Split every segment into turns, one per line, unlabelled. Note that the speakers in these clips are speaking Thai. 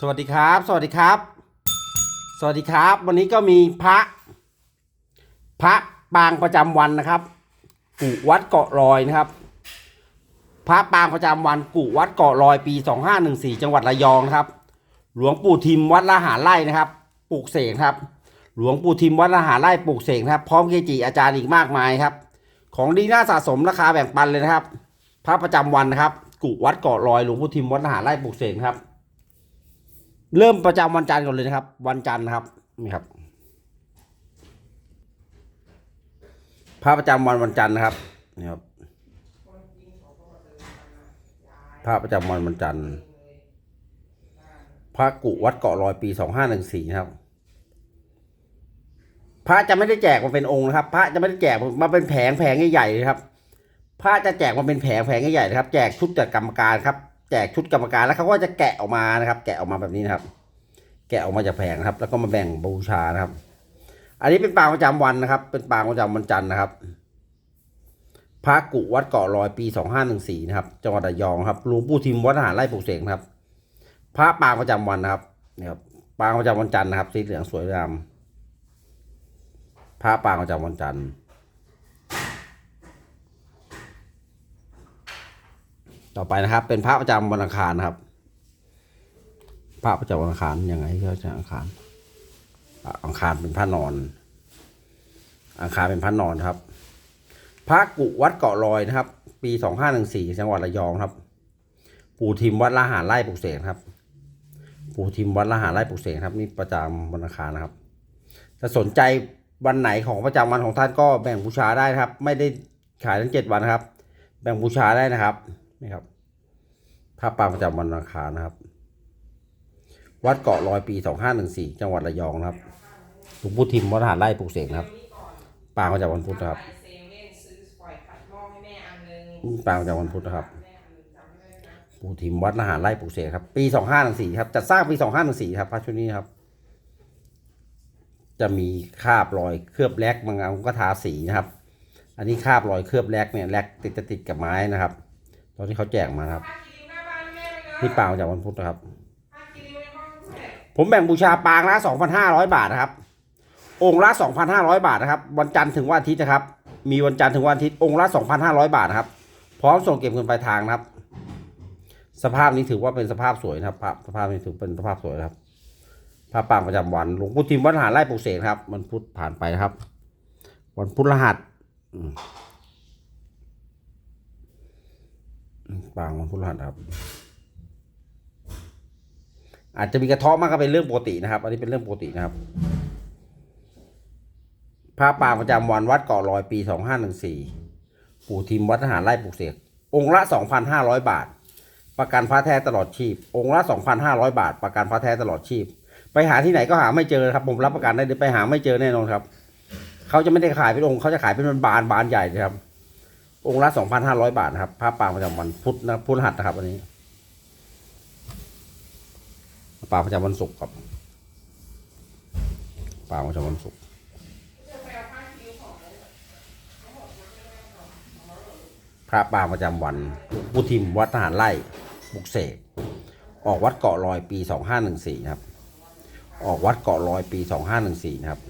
สวัสดีครับ สวัสดีครับ สวัสดีครับ วันนี้ก็มีพระ พระปางประจำวันนะครับ กุวัดเกาะลอยนะครับ พระปางประจำวันกุวัดเกาะลอยปี2514จังหวัดระยองนะครับ หลวงปู่ทิมวัดละหาไร่นะครับปลูกเสกครับ หลวงปู่ทิมวัดละหาไร่ปลูกเสกครับ พร้อมเกจิอาจารย์อีกมากมายครับ ของดีน่าสะสมราคาแบ่งปันเลยนะครับ พระประจำวันนะครับ กุวัดเกาะลอยหลวงปู่ทิมวัดละหาไร่ปลูกเสกครับ เริ่มประจำวันจันทร์ก่อนเลยนะครับ วันจันทร์นะครับนี่ครับพระประจำวันวันจันทร์นะครับนี่ครับพระประจำวันวันจันทร์พระกุวัดเกาะลอยปีสองห้าหนึ่งสี่นะครับ พระจะไม่ได้แจกมาเป็นองค์นะครับ พระจะไม่ได้แจกมาเป็นแผงแผงใหญ่ๆเลยครับ พระจะแจกมาเป็นแผงแผงใหญ่ๆนะครับ แจกชุดจากกรรมการครับ แจกชุดกรรมการแล้วเขาก็จะแกะออกมานะครับ แกะออกมาแบบนี้นะครับ แกะออกมาจากแผงครับ แล้วก็มาแบ่งบูชานะครับ อันนี้เป็นปางประจำวันนะครับ เป็นปางประจำวันจันทร์นะครับ พระกุวัดเกาะลอยปีสองห้าหนึ่งสี่นะครับจังหวัดระยองครับหลวงปู่ทิมวัดทหารไร่ปลูกเสกนะครับ พระปางประจำวันนะครับนี่ครับปางประจำวันจันทร์นะครับสีเหลืองสวยงามพระปางประจำวันจันทร์ ต่อไปนะครับ เป็นพระประจำวันอังคารนะครับ พระประจำวันอังคารยังไงก็จะอังคาร อังคารเป็นพระนอน อังคารเป็นพระนอนครับ พระกุวัดเกาะลอยนะครับ ปีสองห้าหนึ่งสี่จังหวัดระยองครับ ปู่ทิมวัดละหารไร่ปลูกเสกครับ ปู่ทิมวัดละหารไร่ปลูกเสกครับนี่ประจำวันอังคารนะครับถ้าสนใจวันไหนของประจำวันของท่านก็แบ่งบูชาได้นะครับ ไม่ได้ขายทั้งเจ็ดวันครับ แบ่งบูชาได้นะครับ นี่ครับพระปางประจำวันอังคารนะครับ วัดเกาะลอยปีสองห้าหนึ่งสี่จังหวัดระยองนะครับหลวงปู่ทิมวัดหาดไร่ปลูกเสกนะครับปางประจำวันพุธนะครับ
ปา
งประจำวันพุธนะครับ
แม่อันนึงจำไม่ได้นะ
ปู่ทิมวัดละหารไร่ปลูกเสกครับ ปีสองห้าหนึ่งสี่ครับจัดสร้างปีสองห้าหนึ่งสี่ครับพระชุดนี้ครับ จะมีคาบรอยเคลือบแลกบางอันก็ทาสีนะครับ อันนี้คาบรอยเคลือบแลกเนี่ยแลกติดติดกับไม้นะครับ ตอนที่เขาแจกมาครับ
ผ้าคีริ้วหน้าบ้านแม่เลยนะ
นี่ปางประจำวันพุธนะครับ ผมแบ่งบูชาปางละ2,500บาทนะครับ องค์ละ2,500บาทนะครับ วันจันทร์ถึงวันอาทิตย์นะครับ มีวันจันทร์ถึงวันอาทิตย์องค์ละ2,500บาทนะครับ พร้อมส่งเก็บเงินปลายทางนะครับ สภาพนี้ถือว่าเป็นสภาพสวยนะครับสภาพนี้ถือเป็นสภาพสวยนะครับพระปางประจำวันหลวงปู่ทิมวัดหาไร่ปลูกเสกครับ วันพุธผ่านไปนะครับ วันพุธรหัสอืม ปางวันพุธรหัสครับ อาจจะมีกระทาะมากก็เป็นเรื่องปกตินะครับ อันนี้เป็นเรื่องปกตินะครับพระปางประจำวันวัดเกาะลอยปีสองห้าหนึ่งสี่ปู่ทิมวัดทหารไร่ปลูกเสกองค์ละสองพันห้าร้อยบาท ประกันพระแท้ตลอดชีพ องค์ละสองพันห้าร้อยบาท ประกันพระแท้ตลอดชีพ ไปหาที่ไหนก็หาไม่เจอครับ ผมรับประกันได้ไปหาไม่เจอแน่นอนครับ เขาจะไม่ได้ขายเป็นองค์เขาจะขายเป็นบานบานใหญ่เลยครับ องค์ละสองพันห้าร้อยบาทนะครับพระปางประจำวันพุธนะพุธรหัสนะครับอันนี้ปลาประจำวันศุกร์ครับปลาประจำวันศุกร์พระปางประจำวันพุทิมวัดทหารไร่บุกเสกออกวัดเกาะลอยปีสองห้าหนึ่งสี่นะครับ ออกวัดเกาะลอยปีสองห้าหนึ่งสี่นะครับ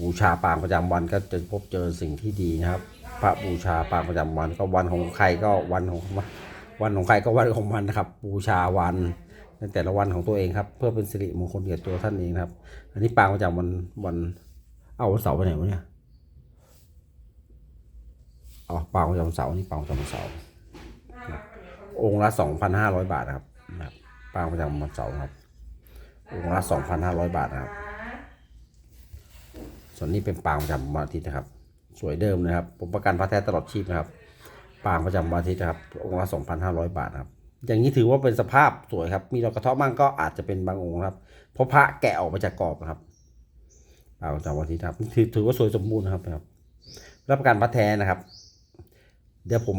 บูชาปางประจำวันก็จะพบเจอสิ่งที่ดีนะครับ พระบูชาปางประจำวันก็วันของใครก็วันของวันของใครก็วันของมันนะครับ บูชาวันในแต่ละวันของตัวเองครับเพื่อเป็นสิริมงคลแก่ตัวท่านเองครับ อันนี้ปางประจำวันวันเอาวันเสาร์ไปไหนวะเนี่ยอ๋อปางประจำเสาร์นี่ปางประจำเสาร์องค์ละสองพันห้าร้อยบาทครับปางประจำวันเสาร์ครับองค์ละสองพันห้าร้อยบาทครับ ส่วนนี้เป็นปางประจำวันอาทิตย์นะครับ สวยเดิมนะครับ ผมประกันพระแท้ตลอดชีพนะครับ ปางประจำวันอาทิตย์นะครับ องค์ละสองพันห้าร้อยบาทครับ อย่างนี้ถือว่าเป็นสภาพสวยครับ มีรอยกระเทาะบ้างก็อาจจะเป็นบางองค์ครับ เพราะพระแกะออกมาจากกรอบนะครับ ปางประจำวันอาทิตย์ครับ ถือถือว่าสวยสมบูรณ์นะครับนะครับ รับประกันพระแท้นะครับ เดี๋ยวผม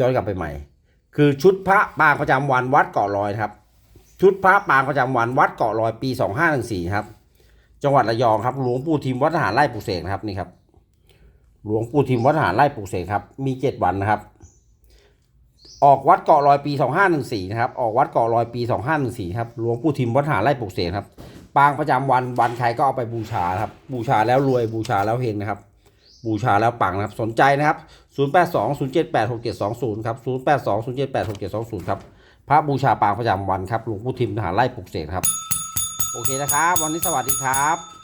ย้อนกลับไปใหม่ คือชุดพระปางประจำวันวัดเกาะลอยครับ ชุดพระปางประจำวันวัดเกาะลอยปีสองห้าหนึ่งสี่ครับ จังหวัดระยองครับ หลวงปู่ทิมวัดทหารไร่ปลูกเสกนะครับนี่ครับ หลวงปู่ทิมวัดทหารไร่ปลูกเสกครับ มีเจ็ดวันนะครับ ออกวัดเกาะลอยปี2514นะครับ ออกวัดเกาะลอยปี2514ครับ หลวงปู่ทิมวัดหาไร่ปลูกเสกครับ ปางประจำวันวันใครก็เอาไปบูชาครับ บูชาแล้วรวยบูชาแล้วเฮงนะครับ บูชาแล้วปังนะครับ สนใจนะครับ082 078 6720ครับ082 078 6720ครับ พระบูชาปางประจำวันครับ หลวงปู่ทิมทหารไร่ปลูกเสกครับ โอเคนะครับ วันนี้สวัสดีครับ